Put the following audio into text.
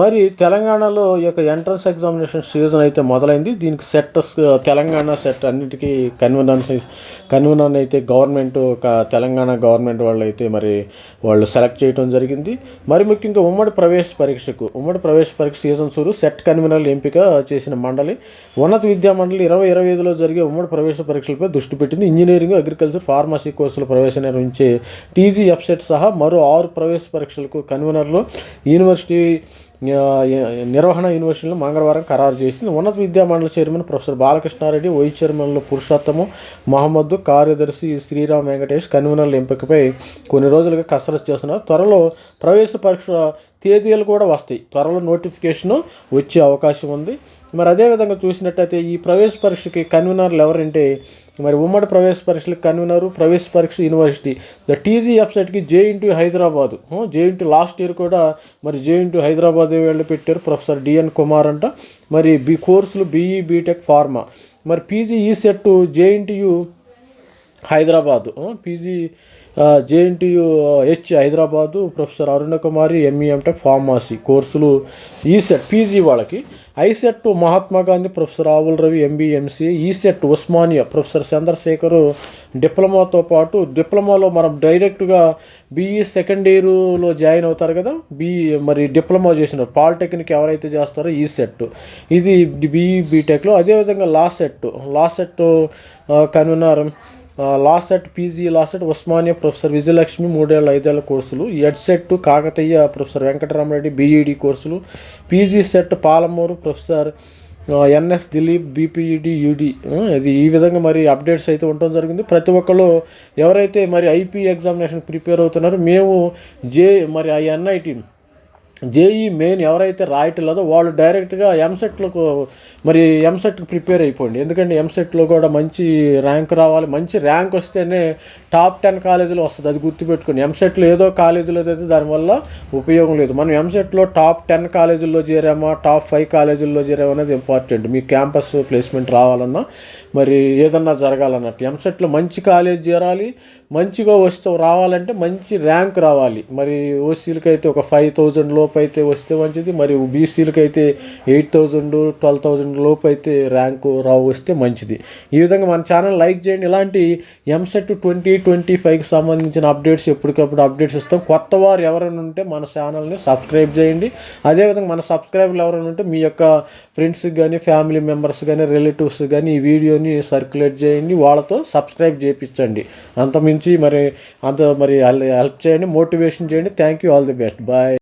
మరి తెలంగాణలో ఈ యొక్క ఎంట్రన్స్ ఎగ్జామినేషన్ సీజన్ అయితే మొదలైంది. దీనికి సెట్ తెలంగాణ సెట్ అన్నిటికీ కన్వీనర్ కన్వీనర్ అయితే గవర్నమెంట్ ఒక తెలంగాణ గవర్నమెంట్ వాళ్ళు అయితే మరి వాళ్ళు సెలెక్ట్ చేయడం జరిగింది. మరి ముఖ్యంగా ఉమ్మడి ప్రవేశ పరీక్షకు ఉమ్మడి ప్రవేశ పరీక్ష సీజన్ సూరు సెట్ కన్వీనర్లు ఎంపిక చేసిన మండలి ఉన్నత విద్యా మండలి ఇరవై ఇరవై ఐదులో జరిగే ఉమ్మడి ప్రవేశ పరీక్షలపై దృష్టి పెట్టింది. ఇంజనీరింగ్ అగ్రికల్చర్ ఫార్మసీ కోర్సుల ప్రవేశం నిర్వహించే టీజీ ఎఫ్సెట్ సహా మరో ఆరు ప్రవేశ పరీక్షలకు కన్వీనర్లు యూనివర్సిటీ నిర్వహణ యూనివర్సిటీలో మంగళవారం ఖరారు చేసింది. ఉన్నత విద్యా మండలి చైర్మన్ ప్రొఫెసర్ బాలకృష్ణారెడ్డి వైస్ చైర్మన్లు పురుషోత్తము మహమ్మద్ కార్యదర్శి శ్రీరామ్ వెంకటేష్ కన్వీనర్ల ఎంపికపై కొన్ని రోజులుగా కసరత్తు చేస్తున్నారు. త్వరలో ప్రవేశ పరీక్ష తేదీలు కూడా వస్తాయి. త్వరలో నోటిఫికేషన్ వచ్చే అవకాశం ఉంది. మరి అదేవిధంగా చూసినట్టయితే ఈ ప్రవేశ పరీక్షకి కన్వీనర్లు ఎవరంటే మరి ఉమ్మడి ప్రవేశ పరీక్షలకు కన్వీనరు ప్రవేశ పరీక్ష యూనివర్సిటీ. ద టీజీ వెబ్సైట్కి JNT Hyderabad. J last year కూడా మరి జేఎన్టీ హైదరాబాద్ వెళ్ళి పెట్టారు. ప్రొఫెసర్ డిఎన్ కుమార్ అంట. మరి బి కోర్సులు బీఈ బీటెక్ ఫార్మా. మరి PG E CET J NTU Hyderabad. PG JNTU H Hyderabad professor Aruna Kumari ME pharmacy కోర్సులు ఈసెట్ పీజీ వాళ్ళకి. ICET Mahatma Gandhi professor Avul Ravi MBMC ECET Osmania professor Chandrashekar డిప్లొమాతో పాటు డిప్లొమాలో మనం డైరెక్ట్గా బీఈ e సెకండ్ ఇయర్లో జాయిన్ అవుతారు కదా బీఈ e మరి డిప్లొమా చేసిన పాలిటెక్నిక్ ఎవరైతే చేస్తారో ఈ సెట్ ఇది బీఈ బీటెక్లో అదేవిధంగా law CET law CET convener LAWCET PG LAWCET Osmania professor Vijayalakshmi మూడేళ్ళ ఐదేళ్ళ కోర్సులు Ed CET Kakatiya professor Venkataramareddy BEd కోర్సులు PG CET Palamuru professor NS Dilip BPEd UD ఇది ఈ విధంగా మరి అప్డేట్స్ అయితే ఉండడం జరిగింది. ప్రతి ఒక్కరు ఎవరైతే మరి ఐపీ ఎగ్జామినేషన్ ప్రిపేర్ అవుతున్నారో మేము జే మరి ఆ ఎన్ఐటీ జేఈ మెయిన్ ఎవరైతే రాయట్లేదో వాళ్ళు డైరెక్ట్గా ఎంసెట్లకు మరి ఎంసెట్కి ప్రిపేర్ అయిపోండి. ఎందుకంటే ఎంసెట్లో కూడా మంచి ర్యాంక్ రావాలి. మంచి ర్యాంక్ వస్తేనే టాప్ టెన్ కాలేజీలో వస్తుంది. అది గుర్తుపెట్టుకోండి. ఎంసెట్లో ఏదో కాలేజీలో అయితే దానివల్ల ఉపయోగం లేదు. మనం ఎంసెట్లో టాప్ టెన్ కాలేజీల్లో చేరామా? టాప్ ఫైవ్ కాలేజీల్లో చేరామా అనేది ఇంపార్టెంట్. మీ క్యాంపస్ ప్లేస్మెంట్ రావాలన్నా మరి ఏదన్నా జరగాలన్నట్టు. ఎంసెట్లో మంచి కాలేజ్ చేరాలి. మంచిగా వస్తూ రావాలంటే మంచి ర్యాంక్ రావాలి. మరి ఓసీలకి అయితే ఒక ఫైవ్ థౌజండ్ లోపు అయితే వస్తే మంచిది. మరి బీసీలకి అయితే ఎయిట్ థౌజండ్ ట్వెల్వ్ థౌజండ్ లోపు అయితే ర్యాంకు రావు వస్తే మంచిది. ఈ విధంగా మన ఛానల్ లైక్ చేయండి. ఇలాంటి ఎంసెట్ ట్వంటీ ట్వంటీ ఫైవ్కి సంబంధించిన అప్డేట్స్ ఎప్పటికప్పుడు అప్డేట్స్ ఇస్తాం. కొత్త వారు ఎవరైనా ఉంటే మన ఛానల్ని సబ్స్క్రైబ్ చేయండి. అదేవిధంగా మన సబ్స్క్రైబర్లు ఎవరైనా ఉంటే మీ యొక్క ఫ్రెండ్స్కి కానీ ఫ్యామిలీ మెంబర్స్ కానీ రిలేటివ్స్ కానీ ఈ వీడియోని సర్క్యులేట్ చేయండి. వాళ్ళతో సబ్స్క్రైబ్ చేయించండి అంతమించి మరి అంత మరి హెల్ప్ చేయండి. మోటివేషన్ చేయండి. Thank you. All the best. Bye.